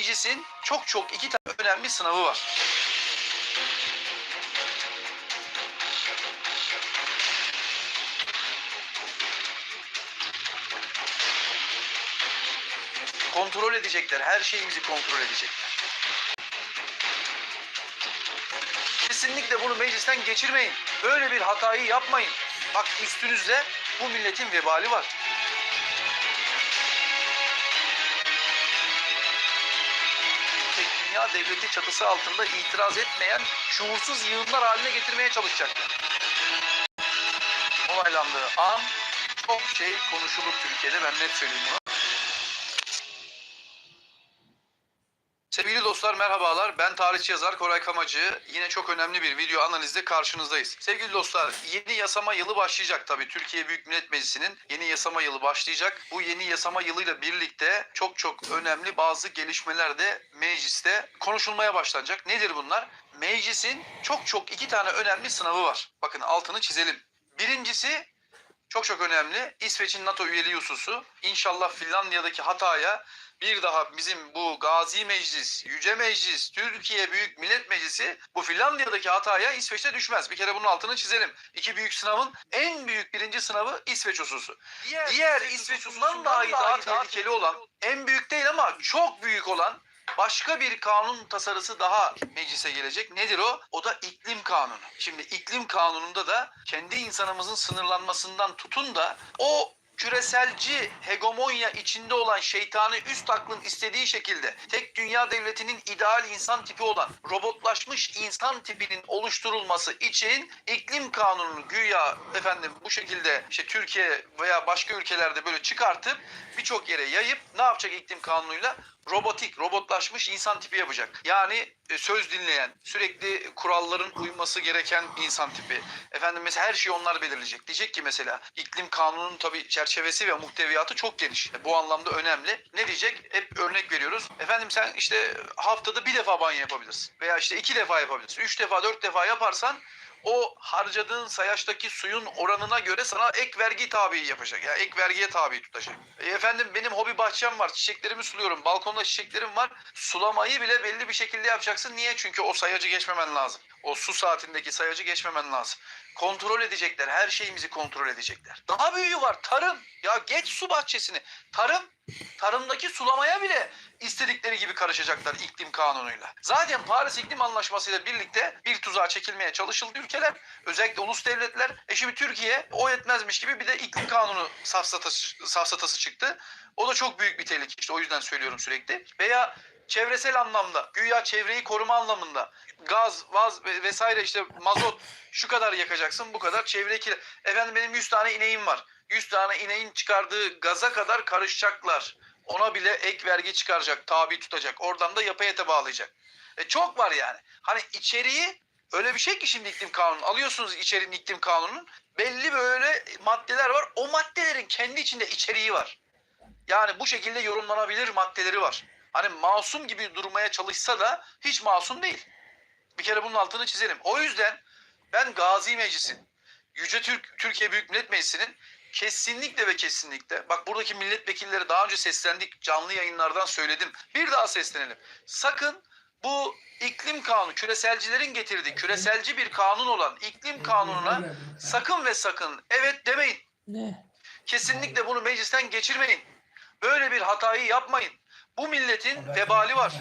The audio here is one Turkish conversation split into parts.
meclisin çok çok iki tane önemli sınavı var. Kontrol edecekler. Her şeyimizi kontrol edecekler. Kesinlikle bunu meclisten geçirmeyin. Böyle bir hatayı yapmayın. Bak üstünüzde bu milletin vebali var. Dünya devleti çatısı altında itiraz etmeyen şuursuz yığınlar haline getirmeye çalışacaklar. Olaylandığı an çok şey konuşulur Türkiye'de ben net söyleyeyim bunu. Sevgili dostlar merhabalar. Ben tarihçi yazar Koray Kamacı. Yine çok önemli bir video analizde karşınızdayız. Sevgili dostlar yeni yasama yılı başlayacak tabii. Türkiye Büyük Millet Meclisi'nin yeni yasama yılı başlayacak. Bu yeni yasama yılıyla birlikte çok çok önemli bazı gelişmeler de mecliste konuşulmaya başlanacak. Nedir bunlar? Meclisin çok çok iki tane önemli sınavı var. Bakın altını çizelim. Birincisi çok çok önemli. İsveç'in NATO üyeliği hususu. İnşallah Finlandiya'daki hataya bir daha bizim bu Gazi Meclis, Yüce Meclis, Türkiye Büyük Millet Meclisi bu Finlandiya'daki hataya İsveç'te düşmez. Bir kere bunun altını çizelim. İki büyük sınavın en büyük birinci sınavı İsveç hususu. Diğer, İsveç hususundan dahi daha, tehlikeli olan, en büyük değil ama çok büyük olan başka bir kanun tasarısı daha meclise gelecek. Nedir o? O da iklim kanunu. Şimdi iklim kanununda da kendi insanımızın sınırlanmasından tutun da o küreselci hegemonya içinde olan şeytani üst aklın istediği şekilde tek dünya devletinin ideal insan tipi olan robotlaşmış insan tipinin oluşturulması için iklim kanununu güya efendim bu şekilde işte Türkiye veya başka ülkelerde böyle çıkartıp birçok yere yayıp ne yapacak iklim kanunuyla? robotik, robotlaşmış insan tipi yapacak. Yani e, söz dinleyen, sürekli kuralların uyması gereken insan tipi. Efendim mesela her şeyi onlar belirleyecek. Diyecek ki mesela iklim kanunun tabii çerçevesi ve muhteviyatı çok geniş. E, Bu anlamda önemli. Ne diyecek? Hep örnek veriyoruz. Efendim sen işte haftada bir defa banyo yapabilirsin. Veya işte iki defa yapabilirsin. Üç defa, dört defa yaparsan o harcadığın sayaçtaki suyun oranına göre sana ek vergi tabi yapacak. Yani ek vergiye tabi tutacak. E efendim benim hobi bahçem var. Çiçeklerimi suluyorum. Balkonda çiçeklerim var. Sulamayı bile belli bir şekilde yapacaksın. Niye? Çünkü o sayacı geçmemen lazım. O su saatindeki sayacı geçmemen lazım. Kontrol edecekler. Her şeyimizi kontrol edecekler. Daha büyüğü var. Tarım. Ya geç su bahçesini. Tarım. Tarımdaki sulamaya bile istedikleri gibi karışacaklar iklim kanunuyla. Zaten Paris İklim Anlaşması ile birlikte bir tuzağa çekilmeye çalışıldı ülkeler. Özellikle ulus devletler. E şimdi Türkiye o yetmezmiş gibi bir de iklim kanunu safsatası, safsatası çıktı. O da çok büyük bir tehlike işte o yüzden söylüyorum sürekli. Veya çevresel anlamda, güya çevreyi koruma anlamında gaz, vaz ve- vesaire işte mazot şu kadar yakacaksın bu kadar çevre kirli. Efendim benim 100 tane ineğim var. 100 tane ineğin çıkardığı gaza kadar karışacaklar. Ona bile ek vergi çıkaracak, tabi tutacak. Oradan da yapı ete bağlayacak. E çok var yani. Hani içeriği öyle bir şey ki şimdi iklim kanunu. Alıyorsunuz içeriğin iklim kanunun. Belli böyle maddeler var. O maddelerin kendi içinde içeriği var. Yani bu şekilde yorumlanabilir maddeleri var. Hani masum gibi durmaya çalışsa da hiç masum değil. Bir kere bunun altını çizelim. O yüzden ben Gazi Meclis'in, Yüce Türk, Türkiye Büyük Millet Meclisi'nin kesinlikle ve kesinlikle bak buradaki milletvekilleri daha önce seslendik canlı yayınlardan söyledim. Bir daha seslenelim. Sakın bu iklim kanunu küreselcilerin getirdiği küreselci bir kanun olan iklim kanununa sakın ve sakın evet demeyin. Ne? Kesinlikle bunu meclisten geçirmeyin. Böyle bir hatayı yapmayın. Bu milletin vebali var.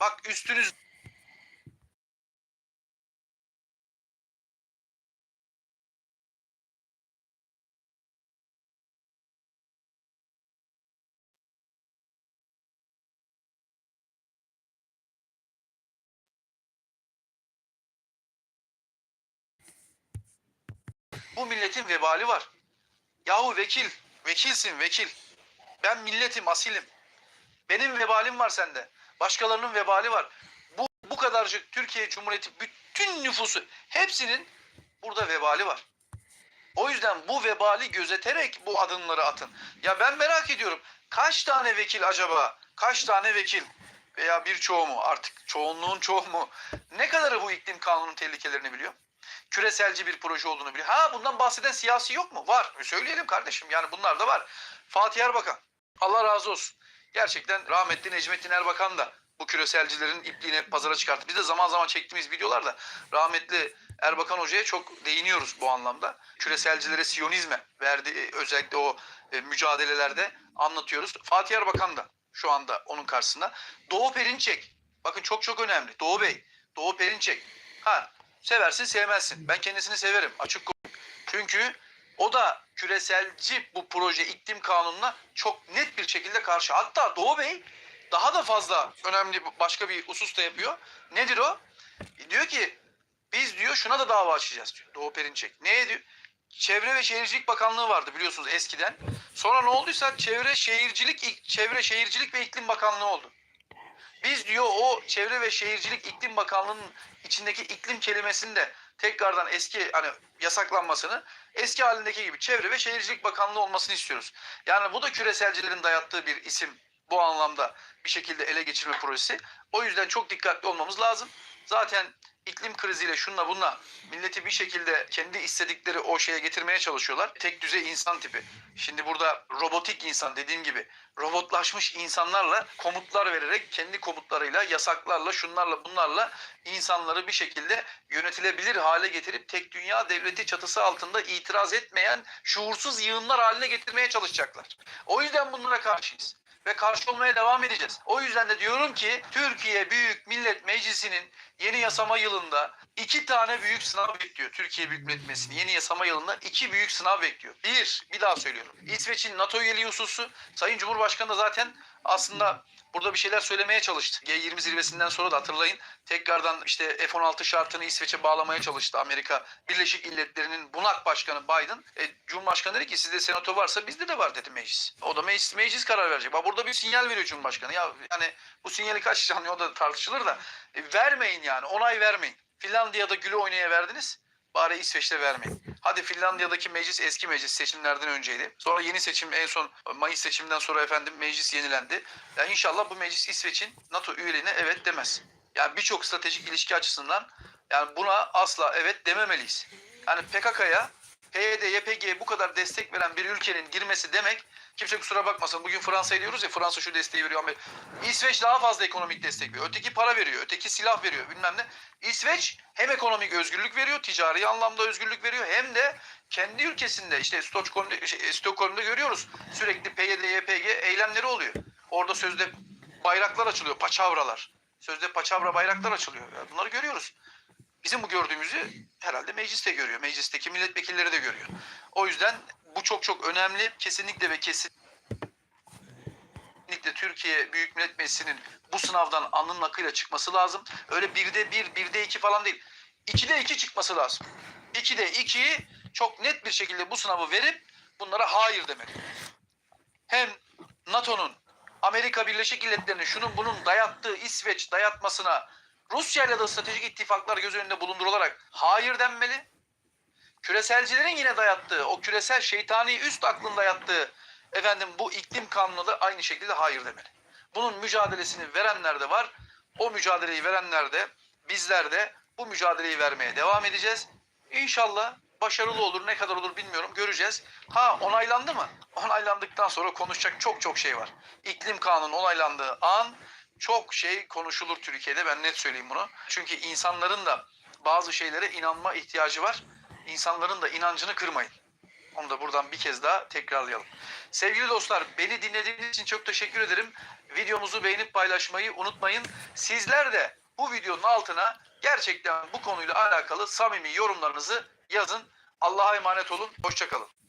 Bak üstünüz bu milletin vebali var. Yahu vekil, vekilsin vekil. Ben milletim, asilim. Benim vebalim var sende. Başkalarının vebali var. Bu, bu kadarcık Türkiye Cumhuriyeti bütün nüfusu hepsinin burada vebali var. O yüzden bu vebali gözeterek bu adımları atın. Ya ben merak ediyorum. Kaç tane vekil acaba? Kaç tane vekil? Veya birçoğu mu artık? Çoğunluğun çoğu mu? Ne kadarı bu iklim kanunun tehlikelerini biliyor? Küreselci bir proje olduğunu biliyor. Ha bundan bahseden siyasi yok mu? Var. Söyleyelim kardeşim. Yani bunlar da var. Fatih Erbakan. Allah razı olsun. Gerçekten rahmetli Necmettin Erbakan da bu küreselcilerin ipliğini pazara çıkarttı. Biz de zaman zaman çektiğimiz videolarda rahmetli Erbakan Hoca'ya çok değiniyoruz bu anlamda. Küreselcilere, Siyonizme verdiği özellikle o e, mücadelelerde anlatıyoruz. Fatih Erbakan da şu anda onun karşısında. Doğu Perinçek. Bakın çok çok önemli. Doğu Bey. Doğu Perinçek. Ha seversin sevmezsin. Ben kendisini severim. Açık. Çünkü o da küreselci bu proje iklim kanununa çok net bir şekilde karşı. Hatta Doğu Bey daha da fazla önemli başka bir husus da yapıyor. Nedir o? Diyor ki biz diyor şuna da dava açacağız diyor Doğu Perinçek. Neye diyor? Çevre ve Şehircilik Bakanlığı vardı biliyorsunuz eskiden. Sonra ne olduysa Çevre Şehircilik Çevre Şehircilik ve İklim Bakanlığı oldu. Biz diyor o Çevre ve Şehircilik İklim Bakanlığı'nın içindeki iklim kelimesini de tekrardan eski hani yasaklanmasını eski halindeki gibi Çevre ve Şehircilik Bakanlığı olmasını istiyoruz. Yani bu da küreselcilerin dayattığı bir isim bu anlamda bir şekilde ele geçirme projesi. O yüzden çok dikkatli olmamız lazım. Zaten iklim kriziyle şunla bunla milleti bir şekilde kendi istedikleri o şeye getirmeye çalışıyorlar. Tek düzey insan tipi. Şimdi burada robotik insan dediğim gibi robotlaşmış insanlarla komutlar vererek kendi komutlarıyla, yasaklarla, şunlarla bunlarla insanları bir şekilde yönetilebilir hale getirip tek dünya devleti çatısı altında itiraz etmeyen şuursuz yığınlar haline getirmeye çalışacaklar. O yüzden bunlara karşıyız ve karşı olmaya devam edeceğiz. O yüzden de diyorum ki Türkiye Büyük Millet Meclisi'nin yeni yasama yılında iki tane büyük sınav bekliyor. Türkiye Büyük Millet Meclisi'nin yeni yasama yılında iki büyük sınav bekliyor. Bir, bir daha söylüyorum. İsveç'in NATO üyeliği hususu. Sayın Cumhurbaşkanı da zaten aslında burada bir şeyler söylemeye çalıştı. G20 zirvesinden sonra da hatırlayın tekrardan işte F-16 şartını İsveç'e bağlamaya çalıştı Amerika Birleşik Milletler'in bunak başkanı Biden. E, Cumhurbaşkanı dedi ki sizde senato varsa bizde de var dedi meclis. O da meclis, meclis karar verecek. Bak burada bir sinyal veriyor Cumhurbaşkanı. Ya yani bu sinyali kaç yani o da tartışılır da e, vermeyin yani onay vermeyin. Finlandiya'da gülü oynaya verdiniz. Bari İsveç'te vermeyin. Hadi Finlandiya'daki meclis eski meclis seçimlerden önceydi. Sonra yeni seçim en son Mayıs seçiminden sonra efendim meclis yenilendi. Ya inşallah bu meclis İsveç'in NATO üyeliğine evet demez. Yani birçok stratejik ilişki açısından yani buna asla evet dememeliyiz. Yani PKK'ya PYD, YPG'ye bu kadar destek veren bir ülkenin girmesi demek kimse kusura bakmasın. Bugün Fransa'ya diyoruz ya Fransa şu desteği veriyor. Ama İsveç daha fazla ekonomik destek veriyor. Öteki para veriyor. Öteki silah veriyor bilmem ne. İsveç hem ekonomik özgürlük veriyor, ticari anlamda özgürlük veriyor hem de kendi ülkesinde işte Stockholm'da, şey, Stockholm'da görüyoruz. Sürekli PYD, YPG eylemleri oluyor. Orada sözde bayraklar açılıyor, paçavralar. Sözde paçavra bayraklar açılıyor. Bunları görüyoruz. Bizim bu gördüğümüzü herhalde meclis de görüyor. Meclisteki milletvekilleri de görüyor. O yüzden bu çok çok önemli. Kesinlikle ve kesin kesinlikle Türkiye Büyük Millet Meclisi'nin bu sınavdan alnının akıyla çıkması lazım. Öyle birde bir, birde iki falan değil. İkide iki çıkması lazım. İkide iki çok net bir şekilde bu sınavı verip bunlara hayır demeli. Hem NATO'nun Amerika Birleşik Devletleri'nin şunun bunun dayattığı İsveç dayatmasına Rusya ile de stratejik ittifaklar göz önünde bulundurularak hayır denmeli. Küreselcilerin yine dayattığı, o küresel şeytani üst aklın dayattığı efendim bu iklim kanununa da aynı şekilde hayır demeli. Bunun mücadelesini verenler de var. O mücadeleyi verenler de bizler de bu mücadeleyi vermeye devam edeceğiz. İnşallah başarılı olur ne kadar olur bilmiyorum göreceğiz. Ha onaylandı mı? Onaylandıktan sonra konuşacak çok çok şey var. İklim kanunu onaylandığı an çok şey konuşulur Türkiye'de ben net söyleyeyim bunu. Çünkü insanların da bazı şeylere inanma ihtiyacı var. İnsanların da inancını kırmayın. Onu da buradan bir kez daha tekrarlayalım. Sevgili dostlar beni dinlediğiniz için çok teşekkür ederim. Videomuzu beğenip paylaşmayı unutmayın. Sizler de bu videonun altına gerçekten bu konuyla alakalı samimi yorumlarınızı yazın. Allah'a emanet olun. Hoşçakalın.